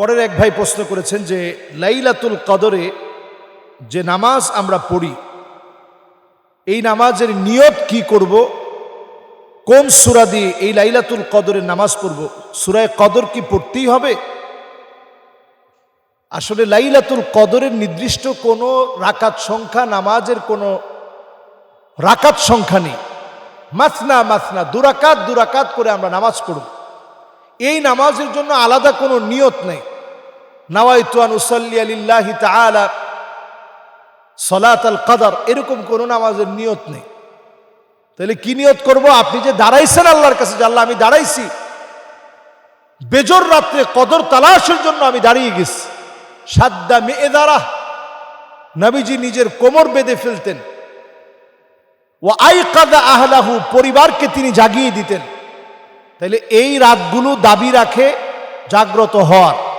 পরের এক ভাই প্রশ্ন করেছেন যে, লাইলাতুল কদরে যে নামাজ আমরা পড়ি, এই নামাজের নিয়ত কি করব? কোন সুরা দিয়ে এই লাইলাতুল কদরের নামাজ পড়ব? সুরায় কদর কি পড়তেই হবে? আসলে লাইলাতুল কদরের নির্দিষ্ট কোনো রাকাত সংখ্যা, নামাজের কোনো রাকাত সংখ্যা নেই। মাসনা মাসনা, দুরাকাত দুরাকাত করে আমরা নামাজ পড়ব। এই নামাজের জন্য আলাদা কোনো নিয়ত নেই। নাওয়াইতুয়ান উসল্লি আলিল্লাহি তাআলা সলাত আল কাদার। এরকম কোনো নামাজের নিয়ত নেই। তাহলে কি নিয়ত করব? আপনি যে দাঁড়াইছেন আল্লাহর কাছে যে আল্লাহ আমি দাঁড়াইছি, বেজর রাত্রে কদর তালাশের জন্য আমি দাঁড়িয়ে গেছি। সাদ্দা মেয়ে দ্বারা নবীজি নিজের কোমর বেঁধে ফেলতেন। ও আই কাদা আহলাহু, পরিবারকে তিনি জাগিয়ে দিতেন। তাহলে এই রাতগুলো দাবি রাখে জাগ্রত হওয়ার।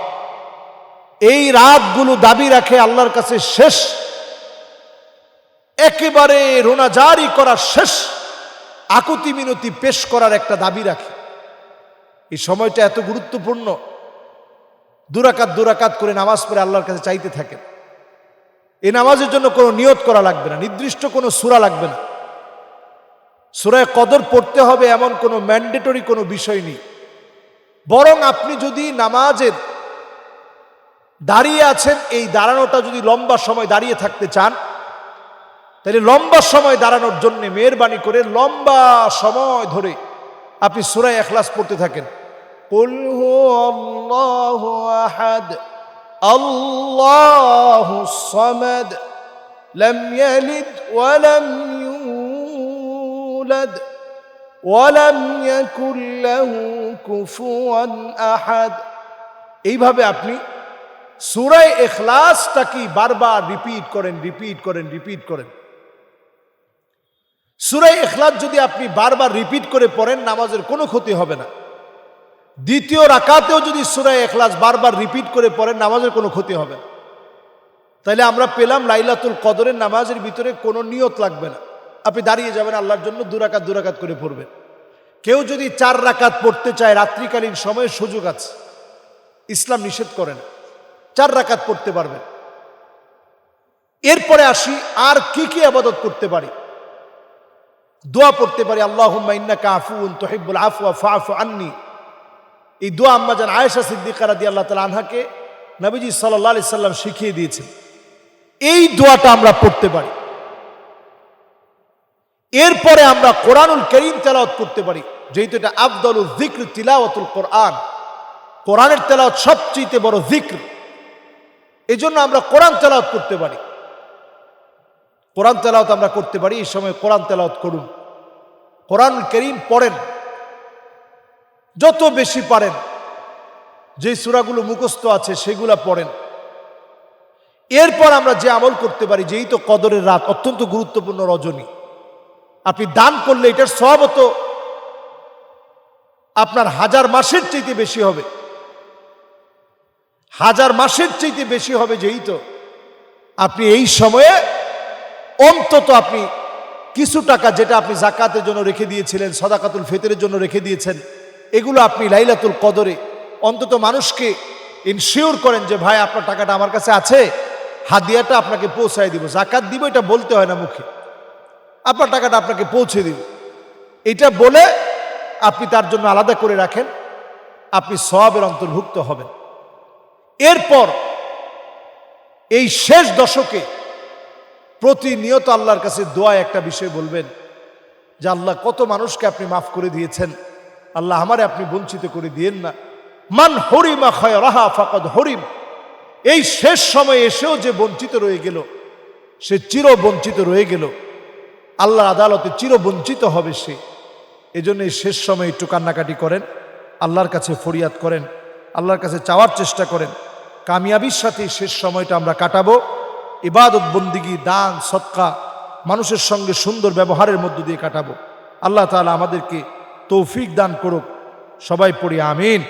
এই রাতগুলো দাবি রাখে আল্লাহর কাছে শেষ। একেবারে রোনাজারি করার শেষ। আকুতি মিনতি পেশ করার একটা দাবি রাখে। এই সময়টা এত গুরুত্বপূর্ণ। দুরাকাত দুরাকাত করে নামাজ পড়ে আল্লাহর কাছে চাইতে থাকেন। এই নামাজের জন্য কোনো নিয়ত করা লাগবে না, নির্দিষ্ট কোনো সুরা লাগবে না। সুরায় কদর পড়তে হবে এমন কোনো ম্যান্ডেটরি কোনো বিষয় নেই। বরং আপনি যদি নামাজের দাঁড়িয়ে আছেন এই দাঁড়ানোটা যদি লম্বা সময় দাঁড়িয়ে থাকতে চান তাহলে লম্বা সময় দাঁড়ানোর জন্য মেহরবানি করে লম্বা সময় ধরে আপনি সুরায় এখলাস পড়তে থাকেন قل هو الله أحد الله الصمد لم يلد ولم يولد ولم يكن له كفوا أحد এইভাবে আপনি সুরায় এখলাসটাকে বারবার রিপিট করেন রিপিট করেন রিপিট করেন? সুরাই এখলাস যদি আপনি বারবার রিপিট করে পড়েন, নামাজের কোনো ক্ষতি হবে না। দ্বিতীয় রাকাতেও যদি সুরাই এখলাস বারবার রিপিট করে পড়েন, নামাজের কোনো ক্ষতি হবে না। তাইলে আমরা পেলাম লাইলাতুল কদরের নামাজের ভিতরে কোনো নিয়ত লাগবে না। আপনি দাঁড়িয়ে যাবেন আল্লাহর জন্য দুরাকাত দুরাকাত করে পড়বেন। কেউ যদি চার রাকাত পড়তে চায়, রাত্রিকালীন সময়ে সুযোগ আছে, ইসলাম নিষেধ করে না। চার রাকাত পড়তে পারবেন এরপরে আসি, আর কি কি আবাদত করতে পারি? দোয়া পড়তে পারি আল্লাহ আফুন তোহিবুল আফুয়া আন্নি। এই দোয়া আম্মাজান আয়েশা সিদ্দিকা রাদি আল্লাহ তালা আনহাকে নবীজি সাল্লাহ সাল্লাম শিখিয়ে দিয়েছেন। এই দোয়াটা আমরা পড়তে পারি। এরপরে আমরা কোরআনুল করিম তেলাওয়াত করতে পারি। যেহেতু এটা আফদলুল জিক্র তিলাওয়াতুল কোরআন। কোরআনের তেলাওয়াত সবচেয়ে বড় জিক্র এই জন্য আমরা কোরআন তেলাওয়াত করতে পারি। কোরআন তেলাওয়াত আমরা করতে পারি, এই সময় কোরআন তেলাওয়াত করুন। কোরআন করিম পড়েন। যত বেশি পারেন যে সুরাগুলো মুখস্থ আছে সেগুলা পড়েন। এরপর আমরা যে আমল করতে পারি, যেই তো কদরের রাত, অত্যন্ত গুরুত্বপূর্ণ রজনী। আপনি দান করলে এটার স্বভাবত আপনার হাজার মাসের চাইতে বেশি হবে। হাজার মাসের চাইতে বেশি হবে যেই তো। আপনি এই সময়ে অন্তত আপনি কিছু টাকা যেটা আপনি জাকাতের জন্য রেখে দিয়েছিলেন, সদাকাতুল ফেতরের জন্য রেখে দিয়েছেন, এগুলো আপনি লাইলাতুল কদরে অন্তত মানুষকে ইনশিওর করেন যে, ভাই, আপনার টাকাটা আমার কাছে আছে, হাদিয়াটা আপনাকে পৌঁছায় দিব, জাকাত দিব, এটা বলতে হয় না মুখে। আপনার টাকাটা আপনাকে পৌঁছে দিব। এটা বলে আপনি তার জন্য আলাদা করে রাখেন, আপনি সবের অন্তর্ভুক্ত হবেন। এরপর এই শেষ দশকে প্রতিনিয়ত আল্লাহর কাছে দোয়া একটা বিষয় বলবেন যে, আল্লাহ, কত মানুষকে আপনি মাফ করে দিয়েছেন। আল্লাহ, আমারে আপনি বঞ্চিত করে দিয়েন না। মান হরিমা খয় রাহা ফাকদ হরিম। এই শেষ সময় এসেও যে বঞ্চিত রয়ে গেল, সে চির বঞ্চিত রয়ে গেল। আল্লাহর আদালতে চির বঞ্চিত হবে সে। এজন্য এই শেষ সময় একটু কান্নাকাটি করেন, আল্লাহর কাছে ফরিয়াদ করেন, আল্লাহর কাছে চাওয়ার চেষ্টা করেন। কামিয়াবির সাথে শেষ সময়টা আমরা কাটাবো। ইবাদত, বন্দিগি, দান, সৎকা মানুষের সঙ্গে সুন্দর ব্যবহারের মধ্য দিয়ে কাটাবো। আল্লাহ তালা আমাদেরকে তৌফিক দান করুক। সবাই পড়ি আমিন।